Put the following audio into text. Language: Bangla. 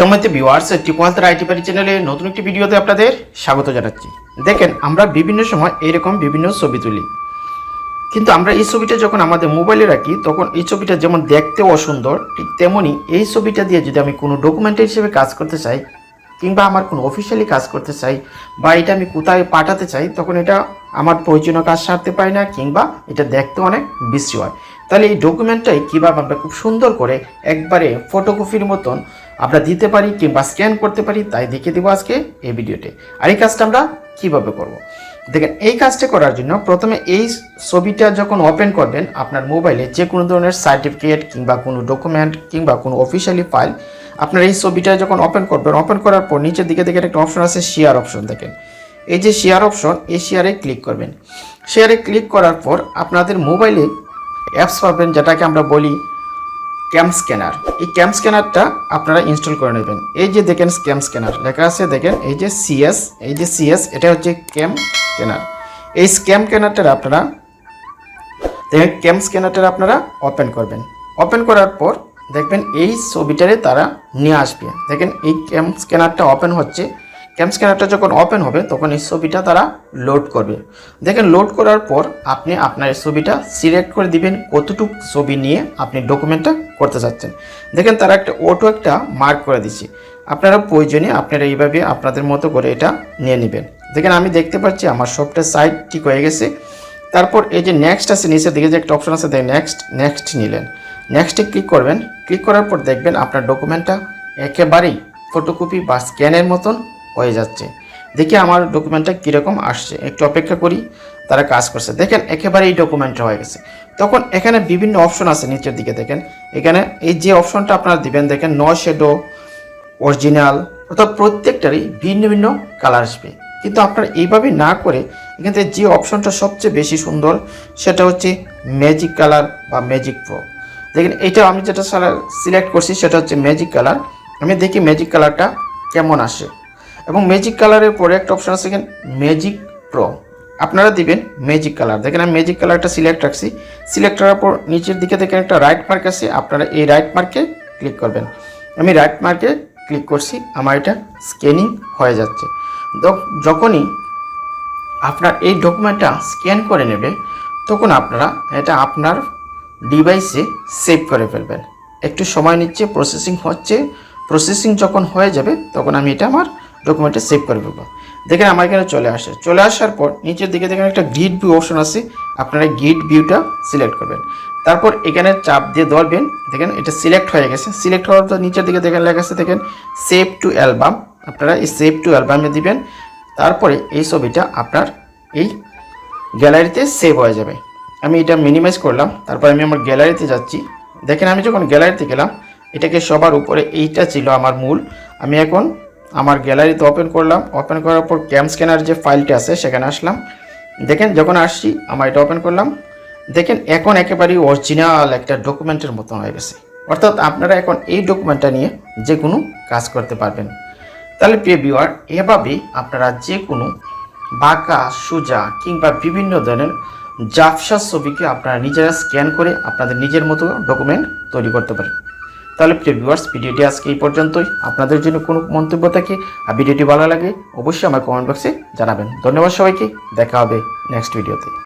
সম্মানিত ভিউয়ার্স টিপোয়ালতার আইটি পারি চ্যানেলে নতুন একটি ভিডিওতে আপনাদের স্বাগত জানাচ্ছি। দেখেন, আমরা বিভিন্ন সময় এইরকম বিভিন্ন ছবি তুলি। কিন্তু আমরা এই ছবিটা যখন আমাদের মোবাইলে রাখি, তখন এই ছবিটা যেমন দেখতে অসুন্দর, ঠিক তেমনই এই ছবিটা দিয়ে যদি আমি কোনো ডকুমেন্টারি হিসেবে কাজ করতে চাই, কিংবা আমার কোনো অফিসিয়ালি কাজ করতে চাই, বা এটা আমি কোথায় পাঠাতে চাই, তখন এটা আমার প্রয়োজনীয় কাজ সারতে পারি না, কিংবা এটা দেখতে অনেক বিশ্রী হয়। তাহলে এই ডকুমেন্টটাই কীভাবে আমরা খুব সুন্দর করে একবারে ফটোকপির মতন আমরা দিতে পারি কিংবা স্ক্যান করতে পারি, তাই দেখিয়ে দেবো আজকে এই ভিডিওতে। আর এই কাজটা আমরা কীভাবে করব। দেখেন, এই কাজটা করার জন্য প্রথমে এই ছবিটা যখন ওপেন করবেন, আপনার মোবাইলে যে কোনো ধরনের সার্টিফিকেট কিংবা কোনো ডকুমেন্ট কিংবা কোনো অফিসিয়ালি ফাইল আপনার এই ছবিটা যখন ওপেন করবেন ওপেন করার পর নিচের দিকে দেখেন একটা অপশন আছে শেয়ার অপশন দেখেন। এই যে শেয়ার অপশন এই শেয়ারে ক্লিক করবেন। শেয়ারে ক্লিক করার পর আপনাদের মোবাইলে অ্যাপস পাবেন, যেটাকে আমরা বলি ক্যাম স্ক্যানার। এই ক্যাম স্ক্যানারটা আপনারা ইনস্টল করে নেবেন। এই যে দেখেন ক্যাম স্ক্যানার, লেখা আছে দেখেন, এই যে সিএস, এই যে সিএস, এটা হচ্ছে ক্যাম স্ক্যানার। এই স্ক্যাম স্ক্যানারটা আপনারা দেখেন, ক্যাম স্ক্যানারটা আপনারা ওপেন করবেন। ওপেন করার পর দেখবেন এই ছবিটারে তারা নিয়ে আসবে। দেখেন এই ক্যাম স্ক্যানারটা ওপেন হচ্ছে ক্যাম স্ক্যানারটা যখন ওপেন হবে, তখন এই ছবিটা তারা লোড করবে। দেখেন লোড করার পর আপনি আপনার ছবিটা সিলেক্ট করে দিবেন কতটুকু ছবি নিয়ে আপনি ডকুমেন্টটা করতে চাচ্ছেন। দেখেন, তারা একটা অটো একটা মার্ক করে দিচ্ছে আপনারা প্রয়োজনে আপনারা এইভাবে আপনাদের মতো করে এটা নিয়ে নেবেন। দেখেন, আমি দেখতে পাচ্ছি আমার সবটা সাইড ঠিক হয়ে গেছে। তারপর এই যে নেক্সট আছে, নিচের দিকে যে একটা অপশন আছে, দেখেন নেক্সট নেক্সট নিলেন। নেক্সটে ক্লিক করবেন। ক্লিক করার পর দেখবেন আপনার ডকুমেন্টটা একেবারেই ফটোকপি বা স্ক্যানের মতন হয়ে যাচ্ছে। দেখি আমার ডকুমেন্টটা কীরকম আসছে। একটু অপেক্ষা করি, তারা কাজ করছে। দেখেন একেবারে এই ডকুমেন্টটা হয়ে গেছে। তখন এখানে বিভিন্ন অপশন আছে নিচের দিকে, দেখেন। এখানে এই যে অপশনটা আপনারা দিবেন, দেখেন ন শেডো অরিজিনাল অর্থাৎ প্রত্যেকটারই ভিন্ন ভিন্ন কালার আসবে। কিন্তু আপনারা এইভাবে না করে এখান থেকে যে অপশনটা সবচেয়ে বেশি সুন্দর, সেটা হচ্ছে ম্যাজিক কালার বা ম্যাজিক প্রো দেখেন এটা আমি যেটা সিলেক্ট করছি, সেটা হচ্ছে ম্যাজিক কালার আমি দেখি ম্যাজিক কালারটা কেমন আসে। এবং ম্যাজিক কালারের পরে একটা অপশন আছে এখানে ম্যাজিক প্রো আপনারা দিবেন ম্যাজিক কালার দেখেন আমি ম্যাজিক কালারটা সিলেক্ট রাখছি। সিলেক্ট করার পর নিচের দিকে দেখেন একটা রাইট মার্ক আছে। আপনারা এই রাইট মার্কে ক্লিক করবেন। আমি রাইট মার্কে ক্লিক করছি। আমার এটা স্ক্যানিং হয়ে যাচ্ছে। যখনই আপনার এই ডকুমেন্টটা স্ক্যান করে নেবে, তখন আপনারা এটা আপনার ডিভাইসে সেভ করে ফেলবেন। একটু সময় নিচ্ছে প্রসেসিং হচ্ছে। প্রসেসিং যখন হয়ে যাবে, তখন আমি এটা আমার ডকুমেন্টে সেভ করে ফেলব। দেখেন আমার এখানে চলে আসে। চলে আসার পর নিচের দিকে দেখেন একটা গ্রিড ভিউ অপশন আছে। আপনারা গ্রিড ভিউটা সিলেক্ট করবেন। তারপর এখানে চাপ দিয়ে ধরবেন। দেখেন এটা সিলেক্ট হয়ে গেছে। সিলেক্ট হওয়ার পর নিচের দিকে দেখেন লেখা আছে, দেখেন সেভ টু অ্যালবাম আপনারা এই সেভ টু অ্যালবামে দিবেন। তারপরে এই ছবিটা আপনার এই গ্যালারিতে সেভ হয়ে যাবে। আমি এটা মিনিমাইজ করলাম। তারপর আমি আমার গ্যালারিতে যাচ্ছি। দেখেন আমি যখন গ্যালারিতে গেলাম, এটাকে সবার উপরে এইটা ছিল আমার মূল। আমি এখন আমার গ্যালারিতে ওপেন করলাম। ওপেন করার পর ক্যাম স্ক্যানার যে ফাইলটা আছে, সেখানে আসলাম। দেখেন, যখন আসছি, আমার এটা ওপেন করলাম। দেখেন, এখন একেবারেই অরিজিনাল একটা ডকুমেন্টের মতন হয়ে গেছে। অর্থাৎ আপনারা এখন এই ডকুমেন্টটা নিয়ে যে কোনো কাজ করতে পারবেন। তাহলে প্রিয় ভিউয়ার এভাবেই আপনারা যে কোনো বাঁকা, সোজা কিংবা বিভিন্ন ধরনের জাফসা ছবিকে আপনারা নিজেরা স্ক্যান করে আপনাদের নিজের মতো ডকুমেন্ট তৈরি করতে পারেন। তাহলে প্রিয় ভিউয়ার্স ভিডিওটি আজকে এই পর্যন্তই। আপনাদের জন্য কোনো মন্তব্য থাকে আর ভিডিওটি ভালো লাগে, অবশ্যই আমার কমেন্ট বক্সে জানাবেন। ধন্যবাদ সবাইকে, দেখা হবে নেক্সট ভিডিওতে